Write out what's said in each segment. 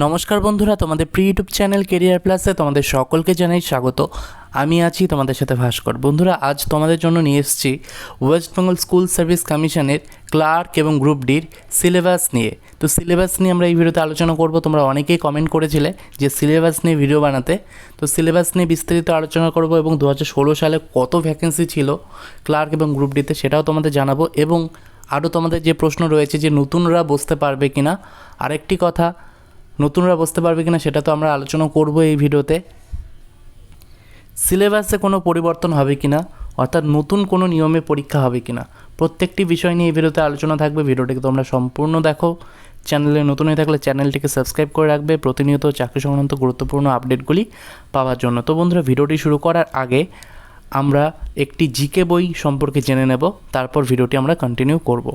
নমস্কার বন্ধুরা, তোমাদের প্রি ইউটিউব চ্যানেল কেরিয়ার প্লাসে তোমাদের সকলকে জানাই স্বাগত। আমি আছি তোমাদের সাথে ভাস্কর। বন্ধুরা, আজ তোমাদের জন্য নিয়ে এসেছি ওয়েস্ট বেঙ্গল স্কুল সার্ভিস কমিশনের ক্লার্ক এবং গ্রুপ ডির সিলেবাস নিয়ে। তো সিলেবাস নিয়ে আমরা এই ভিডিওতে আলোচনা করব। তোমরা অনেকেই কমেন্ট করেছিলে যে সিলেবাস নিয়ে ভিডিও বানাতে। তো সিলেবাস নিয়ে বিস্তারিত আলোচনা করব এবং দু হাজার ষোলো সালে কত ভ্যাকেন্সি ছিল ক্লার্ক এবং গ্রুপ ডিতে সেটাও তোমাদের জানাব। এবং আরও তোমাদের যে প্রশ্ন রয়েছে যে নতুনরা বসতে পারবে কিনা, আরেকটি কথা নতুনরা বুঝতে পারবে কিনা সেটা তো আমরা আলোচনা করব এই ভিডিওতে। সিলেবাসে কোনো পরিবর্তন হবে কি না অর্থাৎ নতুন কোনো নিয়মে পরীক্ষা হবে কিনা, প্রত্যেকটি বিষয় নিয়ে এই ভিডিওতে আলোচনা থাকবে। ভিডিওটিকে তোমরা সম্পূর্ণ দেখো। চ্যানেলে নতুন হয়ে থাকলে চ্যানেলটিকে সাবস্ক্রাইব করে রাখবে। প্রতিনিয়ত চাকরি সংক্রান্ত গুরুত্বপূর্ণ আপডেটগুলি পাওয়ার জন্য। তো বন্ধুরা, ভিডিওটি শুরু করার আগে আমরা একটি জিকে বই সম্পর্কে জেনে নেব। তারপর ভিডিওটি আমরা কন্টিনিউ করব।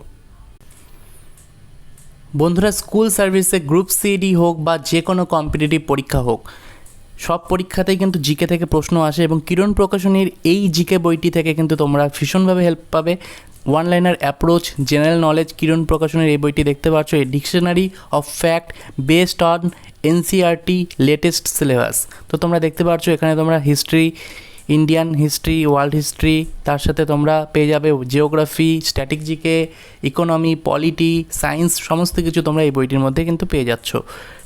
বন্ধুরা, স্কুল সার্ভিসে গ্রুপ সিডি হোক বা যে কোনো কম্পিটিটিভ পরীক্ষা হোক, সব পরীক্ষাতেই কিন্তু জিকে থেকে প্রশ্ন আসে এবং কিরণ প্রকাশনীর এই জিকে বইটি থেকে কিন্তু তোমরা ভীষণভাবে হেল্প পাবে। One liner approach general knowledge Kiran প্রকাশনের এই বইটি দেখতে পাচ্ছ। এই dictionary of fact based on NCERT latest syllabus তো তোমরা দেখতে পাচ্ছ, এখানে তোমরা history Indian history world history তার সাথে তোমরা পেয়ে যাবে geography static GK economy polity science সমস্ত কিছু তোমরা এই বইটির মধ্যে কিন্তু পেয়ে যাচ্ছ।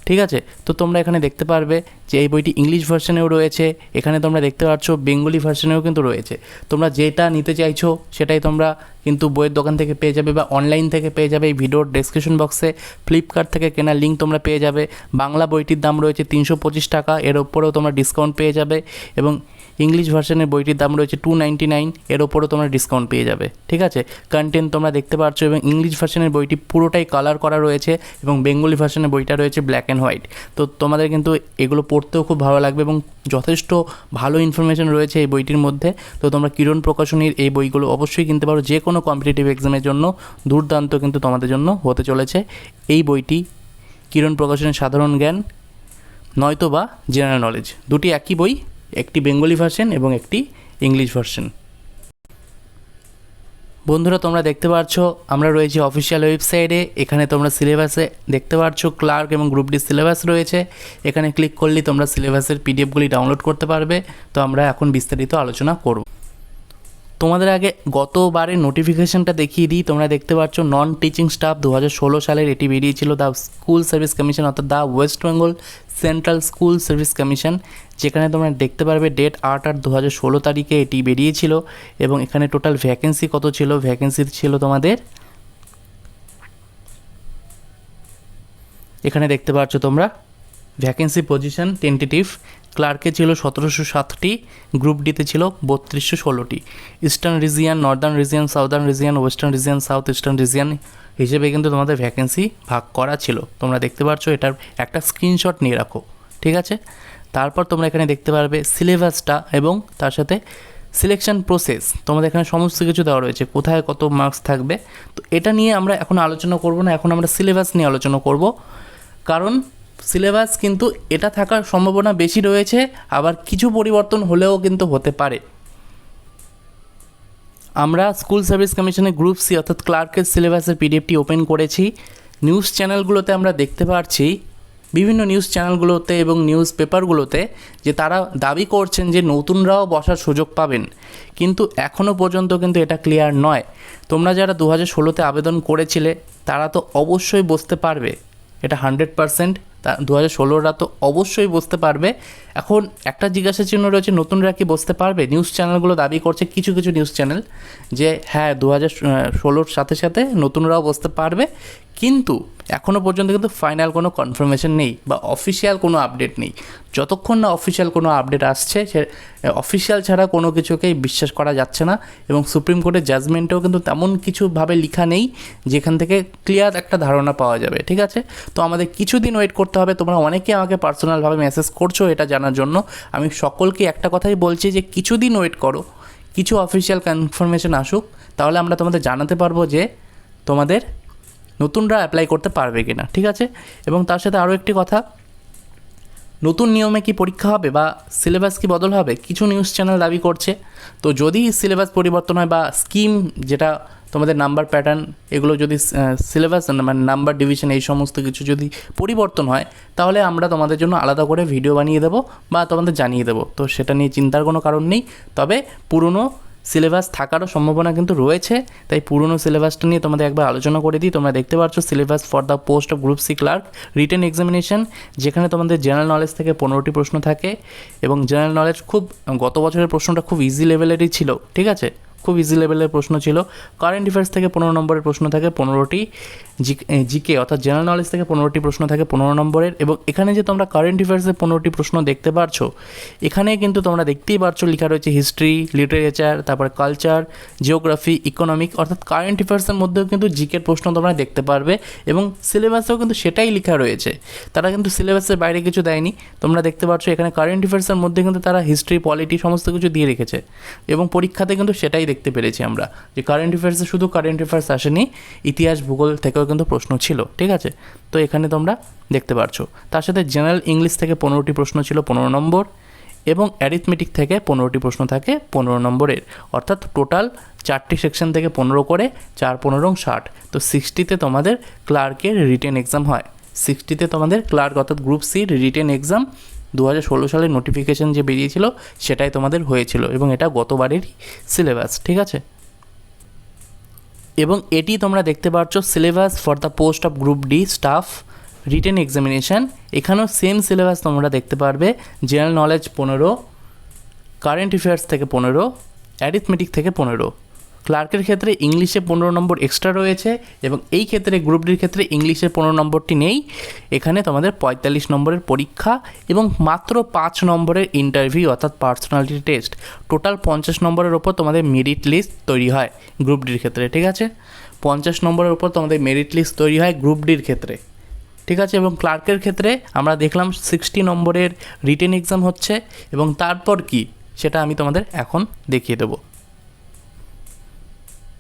ঠিক আছে? তো তোমরা এখানে দেখতে পারবে যে এই বইটি ইংলিশ ভার্সনেও রয়েছে, এখানে তোমরা দেখতে পাচ্ছ বেঙ্গলি ভার্সনেও কিন্তু রয়েছে। তোমরা যেটা নিতে চাইছো, সেটাই তোমরা কিন্তু বইয়ের দোকান থেকে পেয়ে যাবে বা অনলাইন থেকে পেয়ে যাবে। এই ভিডিওর ডেসক্রিপশন বক্সে ফ্লিপকার্ট থেকে কেনার লিঙ্ক তোমরা পেয়ে যাবে। বাংলা বইটির দাম রয়েছে তিনশো পঁচিশ টাকা, এর ওপরেও তোমরা ডিসকাউন্ট পেয়ে যাবে এবং ইংলিশ ভার্সনের বইটির দাম রয়েছে টু নাইনটি নাইন এর ওপরও তোমরা ডিসকাউন্ট পেয়ে যাবে, ঠিক আছে? কন্টেন্ট তোমরা দেখতে পাচ্ছ এবং ইংলিশ ভার্সনের বইটি পুরোটাই কালার করা রয়েছে এবং বেঙ্গলি ভার্সনের বইটা রয়েছে ব্ল্যাক অ্যান্ড হোয়াইট তো তোমাদের কিন্তু এগুলো পড়তেও খুব ভালো লাগবে এবং যথেষ্ট ভালো ইনফরমেশন রয়েছে এই বইটির মধ্যে। তো তোমরা কিরণ প্রকাশনীর এই বইগুলো অবশ্যই কিনতে পারো যে কোনো কম্পিটিটিভ এক্সামের জন্য, দুর্দান্ত কিন্তু তোমাদের জন্য হতে চলেছে। এই বইটি কিরণ প্রকাশনের সাধারণ জ্ঞান নয়তো বা জেনারেল নলেজ দুটি একই বই একটি বেঙ্গলি ভার্সন এবং একটি ইংলিশ ভার্সন বন্ধুরা, তোমরা দেখতে পাচ্ছ, আমরা রয়েছি অফিসিয়াল ওয়েবসাইটে এখানে তোমরা সিলেবাসে দেখতে পাচ্ছ ক্লার্ক এবং গ্রুপ ডি সিলেবাস রয়েছে। এখানে ক্লিক করলে তোমরা সিলেবাসের পিডিএফগুলি ডাউনলোড করতে পারবে। তো আমরা এখন বিস্তারিত আলোচনা করব। তোমাদের আগে গতবারের নোটিফিকেশনটা দেখিয়ে দিই। তোমরা দেখতে পাচ্ছ নন টিচিং স্টাফ দু হাজার ষোলো সালের এটি বেরিয়েছিল দ্য স্কুল সার্ভিস কমিশন অর্থাৎ the West Bengal central school service commission যেখানে তোমরা দেখতে পারবে ডেট আট আট দু হাজার ষোলো তারিখে এটি বেরিয়েছিল এবং এখানে টোটাল ভ্যাকেন্সি কত ছিল? ভ্যাকেন্সি ছিল তোমাদের এখানে দেখতে পাচ্ছ তোমরা ভ্যাকেন্সি পজিশন টেন্টেটিভ ক্লার্কে ছিল সতেরোশো সাতটি, গ্রুপ ডিতে ছিল বত্রিশশো ষোলোটি। Eastern region, northern region, southern region, western region, south eastern region হিসেবে কিন্তু তোমাদের ভ্যাকেন্সি ভাগ করা ছিল। তোমরা দেখতে পাচ্ছ এটার একটা স্ক্রিনশট নিয়ে রাখো, ঠিক আছে? তারপর তোমরা এখানে দেখতে পারবে সিলেবাসটা এবং তার সাথে সিলেকশন প্রসেস। তোমাদের এখানে সমস্ত কিছু দেওয়া রয়েছে, কোথায় কত মার্কস থাকবে। তো এটা নিয়ে আমরা এখন আলোচনা করব না, এখন আমরা সিলেবাস নিয়ে আলোচনা করব। কারণ সিলেবাস কিন্তু এটা থাকার সম্ভাবনা বেশি রয়েছে, আবার কিছু পরিবর্তন হলেও কিন্তু হতে পারে। আমরা স্কুল সার্ভিস কমিশনের গ্রুপ সি অর্থাৎ ক্লার্কের সিলেবাসের পিডিএফটি ওপেন করেছি। নিউজ চ্যানেলগুলোতে আমরা দেখতে পাচ্ছি বিভিন্ন নিউজ চ্যানেলগুলোতে এবং নিউজ পেপারগুলোতে যে তারা দাবি করছেন যে নতুনরাও বসার সুযোগ পাবেন। কিন্তু এখনও পর্যন্ত কিন্তু এটা ক্লিয়ার নয়। তোমরা যারা দু হাজার ষোলোতে আবেদন করেছিলে, তারা তো অবশ্যই বসতে পারবে। এটা হান্ড্রেড পারসেন্ট তা দু হাজার ষোলোরা তো অবশ্যই বসতে পারবে। এখন একটা জিজ্ঞাসা চিহ্ন রয়েছে, নতুনরা কি বসতে পারবে? নিউজ চ্যানেলগুলো দাবি করছে কিছু কিছু নিউজ চ্যানেল যে হ্যাঁ দু হাজার ষোলোর সাথে সাথে নতুনরাও বসতে পারবে। কিন্তু এখনও পর্যন্ত কিন্তু ফাইনাল কোনো কনফার্মেশন নেই বা অফিসিয়াল কোনো আপডেট নেই। যতক্ষণ না অফিসিয়াল কোনো আপডেট আসছে, সে অফিসিয়াল ছাড়া কোনো কিছুকেই বিশ্বাস করা যাচ্ছে না এবং সুপ্রিম কোর্টের জাজমেন্টেও কিন্তু তেমন কিছুভাবে লেখা নেই যেখান থেকে ক্লিয়ার একটা ধারণা পাওয়া যাবে, ঠিক আছে? তো আমাদের কিছুদিন ওয়েট করতে হবে, তোমরা অনেকে আমাকে পার্সোনালভাবে মেসেজ করছ এটা জানার জন্য। আমি সকলকে একটা কথাই বলছি যে কিছুদিন ওয়েট করো, কিছু অফিসিয়াল কনফার্মেশন আসুক, তাহলে আমরা তোমাদের জানাতে পারব যে তোমাদের নতুনরা অ্যাপ্লাই করতে পারবে কিনা, ঠিক আছে? এবং তার সাথে আরও একটি কথা, নতুন নিয়মে কি পরীক্ষা হবে বা সিলেবাস কি বদল হবে? কিছু নিউজ চ্যানেল দাবি করছে। তো যদি সিলেবাস পরিবর্তন হয় বা স্কিম যেটা তোমাদের নাম্বার প্যাটার্ন এগুলো যদি সিলেবাস মানে নাম্বার ডিভিশন এই সমস্ত কিছু যদি পরিবর্তন হয়, তাহলে আমরা তোমাদের জন্য আলাদা করে ভিডিও বানিয়ে দেবো বা তোমাদের জানিয়ে দেবো। তো সেটা নিয়ে চিন্তার কোনো কারণ নেই। তবে পুরনো সিলেবাস থাকারও সম্ভাবনা কিন্তু রয়েছে, তাই পুরনো সিলেবাসটা নিয়ে তোমাদের একবার আলোচনা করে দিই। তোমরা দেখতে পাচ্ছ syllabus for the post of group C clerk, written examination, যেখানে তোমাদের জেনারেল নলেজ থেকে পনেরোটি প্রশ্ন থাকে এবং জেনারেল নলেজ খুব, গত বছরের প্রশ্নটা খুব ইজি লেভেলেরই ছিল, ঠিক আছে? খুব ইজি লেভেলের প্রশ্ন ছিল। কারেন্ট অ্যাফেয়ার্স থেকে পনেরো নম্বরের প্রশ্ন থাকে, পনেরোটি জিকে অর্থাৎ জেনারেল নলেজ থেকে পনেরোটি প্রশ্ন থাকে, পনেরো নম্বরের। এবং এখানে যে তোমরা কারেন্ট অ্যাফেয়ার্সের পনেরোটি প্রশ্ন দেখতে পারছ এখানে কিন্তু তোমরা দেখতেই পারছ লেখা রয়েছে হিস্ট্রি লিটারেচার তারপর কালচার জিওগ্রাফি ইকোনমিক অর্থাৎ কারেন্ট অ্যাফেয়ার্সের মধ্যেও কিন্তু জিকের প্রশ্ন তোমরা দেখতে পারবে। এবং সিলেবাসেও কিন্তু সেটাই লেখা রয়েছে। তারা কিন্তু সিলেবাসের বাইরে কিছু দেয়নি। তোমরা দেখতে পাচ্ছ এখানে কারেন্ট অ্যাফেয়ার্সের মধ্যে কিন্তু তারা হিস্ট্রি পলিটি সমস্ত কিছু দিয়ে রেখেছে। এবং পরীক্ষাতে কিন্তু সেটাই দেখতে পেরেছি আমরা যে কারেন্ট অ্যাফেয়ার্সে শুধু কারেন্ট অ্যাফেয়ার্স আসেনি, ইতিহাস, ভূগোল থেকেও কিন্তু প্রশ্ন ছিল, ঠিক আছে? তো এখানে তোমরা দেখতে পারছ। তার সাথে জেনারেল ইংলিশ থেকে পনেরোটি প্রশ্ন ছিল পনেরো নম্বর এবং অ্যারিথমেটিক থেকে পনেরোটি প্রশ্ন থাকে পনেরো নম্বরের। অর্থাৎ টোটাল চারটি সেকশন থেকে পনেরো করে চার, পনেরো ষাট। তো সিক্সটিতে তোমাদের ক্লার্কের রিটেন এক্সাম হয়। সিক্সটিতে তোমাদের ক্লার্ক অর্থাৎ গ্রুপ সির রিটেন এক্সাম দু হাজার ষোলো সালের নোটিফিকেশান যে বেরিয়েছিল, সেটাই তোমাদের হয়েছিল এবং এটা গতবারেরই সিলেবাস ঠিক আছে? এবং এটি তোমরা দেখতে পাচ্ছ syllabus for the post of group D staff written examination এখানেও সেম সিলেবাস তোমরা দেখতে পারবে জেনারেল নলেজ পনেরো কারেন্ট অ্যাফেয়ার্স থেকে পনেরো অ্যারিথমেটিক থেকে পনেরো। ক্লার্কের ক্ষেত্রে ইংলিশে পনেরো নম্বর এক্সট্রা রয়েছে এবং এই ক্ষেত্রে গ্রুপ ডির ক্ষেত্রে ইংলিশের পনেরো নম্বরটি নেই। এখানে তোমাদের পঁয়তাল্লিশ নম্বরের পরীক্ষা এবং মাত্র পাঁচ নম্বরের ইন্টারভিউ অর্থাৎ পার্সোনালিটি টেস্ট টোটাল পঞ্চাশ নম্বরের ওপর তোমাদের মেরিট লিস্ট তৈরি হয় গ্রুপ ডির ক্ষেত্রে, ঠিক আছে? পঞ্চাশ নম্বরের ওপর তোমাদের মেরিট লিস্ট তৈরি হয় গ্রুপ ডির ক্ষেত্রে, ঠিক আছে? এবং ক্লার্কের ক্ষেত্রে আমরা দেখলাম সিক্সটি নম্বরের রিটেন এক্সাম হচ্ছে এবং তারপর কি? সেটা আমি তোমাদের এখন দেখিয়ে দেবো।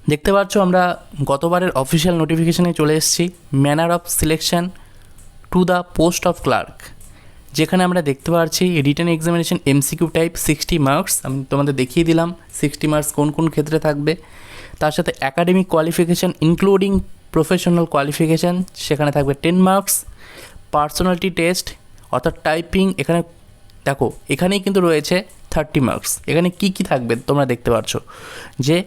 দেখতে পাচ্ছ, আমরা গতবারের অফিসিয়াল নোটিফিকেশানে চলে এসেছি manner of selection to the post of clerk যেখানে আমরা দেখতে পাচ্ছি written examination MCQ type sixty marks আমি তোমাদের দেখিয়ে দিলাম সিক্সটি মার্কস কোন কোন ক্ষেত্রে থাকবে। তার সাথে academic qualification including professional qualification সেখানে থাকবে টেন মার্কস পার্সোনালিটি টেস্ট অর্থাৎ টাইপিং এখানে দেখো, এখানেই কিন্তু রয়েছে থার্টি মার্কস এখানে কি কি থাকবে তোমরা দেখতে পাচ্ছ, যে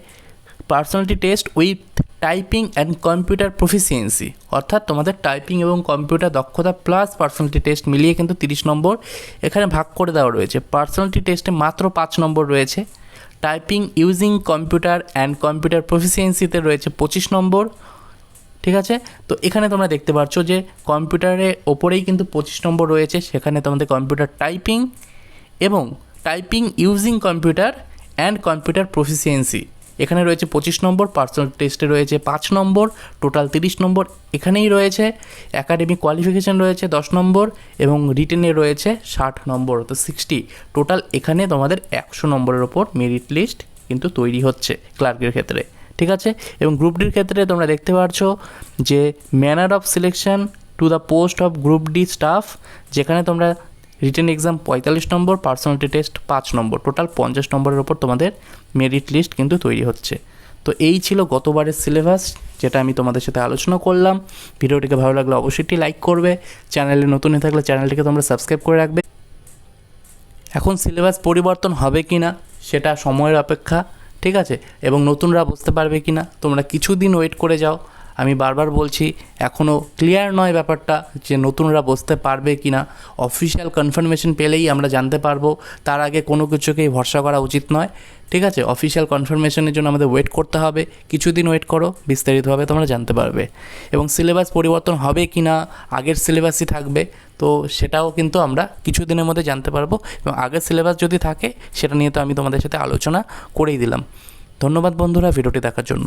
personality test with typing and computer proficiency অর্থাৎ তোমাদের টাইপিং এবং কম্পিউটার দক্ষতা প্লাস পার্সোনালিটি টেস্ট মিলিয়ে কিন্তু তিরিশ নম্বর এখানে ভাগ করে দেওয়া রয়েছে। পার্সোনালিটি টেস্টে মাত্র পাঁচ নম্বর রয়েছে। Typing using computer and computer প্রফিসিয়েন্সিতে রয়েছে পঁচিশ নম্বর। ঠিক আছে? তো এখানে তোমরা দেখতে পাচ্ছ যে কম্পিউটারের ওপরেই কিন্তু পঁচিশ নম্বর রয়েছে। সেখানে তোমাদের কম্পিউটার টাইপিং এবং typing using computer and computer proficiency এখানে রয়েছে পঁচিশ নম্বর পার্সোনাল টেস্টে রয়েছে পাঁচ নম্বর টোটাল তিরিশ নম্বর, এখানেই রয়েছে। একাডেমিক কোয়ালিফিকেশান রয়েছে দশ নম্বর এবং রিটেনে রয়েছে ষাট নম্বর, তো সিক্সটি টোটাল এখানে তোমাদের একশো নম্বরের ওপর মেরিট লিস্ট কিন্তু তৈরি হচ্ছে ক্লার্কের ক্ষেত্রে, ঠিক আছে? এবং গ্রুপ ডির ক্ষেত্রে তোমরা দেখতে পাচ্ছ যে manner of selection to the post of group D staff যেখানে তোমরা রিটেন এক্সাম পঁয়তাল্লিশ নম্বর পার্সোনালিটি টেস্ট পাঁচ নম্বর। টোটাল পঞ্চাশ নম্বরের ওপর তোমাদের মেরিট লিস্ট কিন্তু তৈরি হচ্ছে। তো এই ছিল গতবারের সিলেবাস যেটা আমি তোমাদের সাথে আলোচনা করলাম। ভিডিওটিকে ভালো লাগলে অবশ্যই লাইক করবে। চ্যানেলে নতুন হয়ে থাকলে চ্যানেলটিকে তোমরা সাবস্ক্রাইব করে রাখবে। এখন সিলেবাস পরিবর্তন হবে কি না সেটা সময়ের অপেক্ষা, ঠিক আছে? এবং নতুনরা বুঝতে পারবে কি না তোমরা কিছুদিন ওয়েট করে যাও। আমি বারবার বলছি এখনও ক্লিয়ার নয় ব্যাপারটা যে নতুনরা বসতে পারবে কি না অফিসিয়াল কনফার্মেশন পেলেই আমরা জানতে পারব, তার আগে কোনো কিছুকেই ভরসা করা উচিত নয়। ঠিক আছে? অফিসিয়াল কনফার্মেশনের জন্য আমাদের ওয়েট করতে হবে। কিছুদিন ওয়েট করো, বিস্তারিতভাবে তোমরা জানতে পারবে। এবং সিলেবাস পরিবর্তন হবে কি না আগের সিলেবাসই থাকবে, তো সেটাও কিন্তু আমরা কিছুদিনের মধ্যে জানতে পারব। এবং আগের সিলেবাস যদি থাকে, সেটা নিয়ে তো আমি তোমাদের সাথে আলোচনা করেই দিলাম। ধন্যবাদ বন্ধুরা ভিডিওটি দেখার জন্য।